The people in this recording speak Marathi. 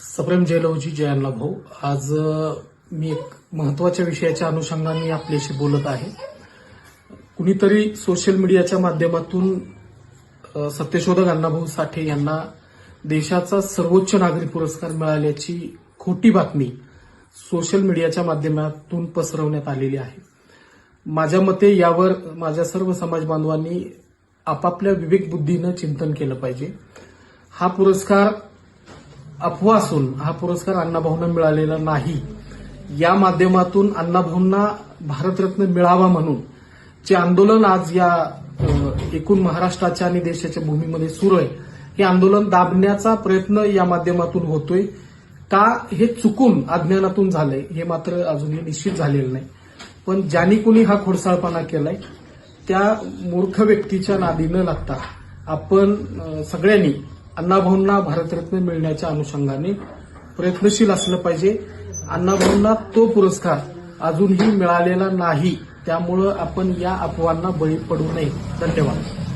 सप्रेम जयलवजी जयांना भाऊ. आज मी एक महत्त्वाच्या विषयाच्या अनुषंगाने आपल्याशी बोलत आहे. कुणीतरी सोशल मीडियाच्या माध्यमातून सत्यशोधक अण्णाभाऊ साठे यांना देशाचा सर्वोच्च नागरी पुरस्कार मिळाल्याची खोटी बातमी सोशल मीडियाच्या माध्यमातून पसरवण्यात आलेली आहे. माझ्या मते यावर माझ्या सर्व समाज बांधवांनी आपापल्या विवेक बुद्धीनं चिंतन केलं पाहिजे. हा पुरस्कार अफवा असून हा पुरस्कार अण्णाभाऊंना मिळालेला नाही. या माध्यमातून अण्णाभाऊंना भारतरत्न मिळावा म्हणून जे आंदोलन आज या एकूण महाराष्ट्राच्या आणि देशाच्या भूमीमध्ये सुरू आहे हे आंदोलन दाबण्याचा प्रयत्न या माध्यमातून होतोय. का हे चुकून अज्ञानातून झालंय हे मात्र अजूनही निश्चित झालेलं नाही. पण ज्यांनी कुणी हा खोडसाळपणा केलाय त्या मूर्ख व्यक्तीच्या नादी न लागता. आपण सगळ्यांनी अण्णाभाऊंना भारतरत्न मिळण्याच्या अनुषंगाने प्रयत्नशील असलं पाहिजे. अण्णाभाऊंना तो पुरस्कार अजूनही मिळालेला नाही. त्यामुळं आपण या अफवांना बळी पडू नये. धन्यवाद.